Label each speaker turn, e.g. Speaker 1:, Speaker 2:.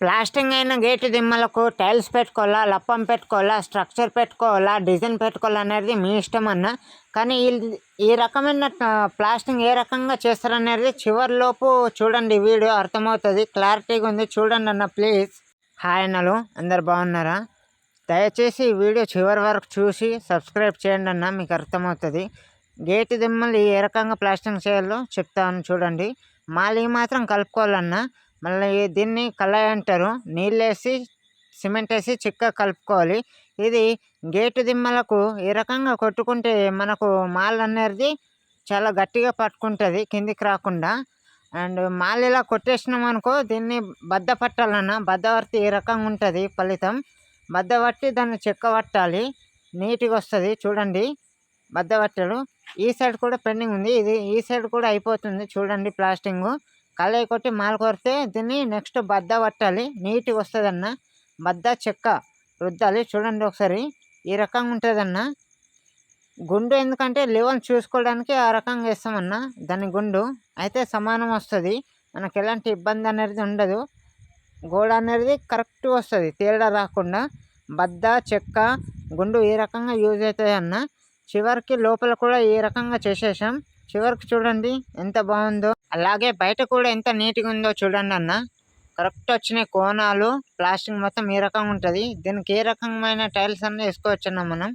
Speaker 1: Plastering అయిన gate దిమ్మలకు tiles పెట్టుకోవాలా లప్పం పెట్టుకోవాలా స్ట్రక్చర్ పెట్టుకోవాలా డిజైన్ పెట్టుకోవాలా అనేది మీ ఇష్టం అన్న. కానీ ఈ- ఈ రకమైన ప్లాస్టింగ్ ఏ రకంగా చేస్తారనేది చివరిలోపు చూడండి వీడియో అర్థమవుతుంది. క్లారిటీగా ఉంది చూడండి అన్న ప్లీజ్. హాయ్ అన్నలు అందరు బాగున్నారా? దయచేసి ఈ వీడియో చివరి వరకు చూసి సబ్స్క్రైబ్ చేయండి అన్న మీకు అర్థమవుతుంది. గేటు దిమ్మలు ఏ రకంగా ప్లాస్టింగ్ చేయాలో చెప్తాను చూడండి. మాలి మాత్రం కలుపుకోవాలన్నా. మళ్ళీ దీన్ని కళాయి అంటారు. నీళ్ళు వేసి సిమెంట్ వేసి చిక్క కలుపుకోవాలి. ఇది గేటు దిమ్మలకు ఏ రకంగా కొట్టుకుంటే మనకు మాల్ అనేది చాలా గట్టిగా పట్టుకుంటుంది కిందికి రాకుండా. అండ్ మాల్ ఇలా కొట్టేసినాం అనుకో దీన్ని బద్ద పట్టాలన్న బద్ద పడితే ఏ రకంగా ఉంటుంది ఫలితం. బద్ద పట్టి దాన్ని చెక్క పట్టాలి. నీట్గా వస్తుంది చూడండి బద్ద పట్టడు ఈ సైడ్ కూడా పెండింగ్ ఉంది. ఇది ఈ సైడ్ కూడా అయిపోతుంది చూడండి ప్లాస్టింగు. కళాయి కొట్టి మాల కొడితే దీన్ని నెక్స్ట్ బద్ద పట్టాలి. నీట్గా వస్తుంది అన్న బద్ద చెక్క రుద్దాలి. చూడండి ఒకసారి. ఈ రకంగా ఉంటుందన్న. గుండు ఎందుకంటే లెవెల్ చూసుకోవడానికి ఆ రకంగా వేస్తామన్న. దాని గుండు అయితే సమానం వస్తుంది. మనకు ఎలాంటి ఇబ్బంది అనేది ఉండదు. గోడ అనేది కరెక్ట్ వస్తుంది. తేడా రాకుండా బద్ద చెక్క గుండు ఏ రకంగా యూజ్ అవుతాయి అన్న చివరికి లోపల కూడా ఏ రకంగా చేసేసాం. చివరికి చూడండి ఎంత బాగుందో. అలాగే బయట కూడా ఎంత నీట్గా ఉందో చూడండి అన్న. కరెక్ట్ వచ్చినాయి కోణాలు ప్లాస్టింగ్ మొత్తం ఈ రకంగా ఉంటుంది. దీనికి ఏ రకమైన టైల్స్ అన్నీ వేసుకోవచ్చు అన్న మనం.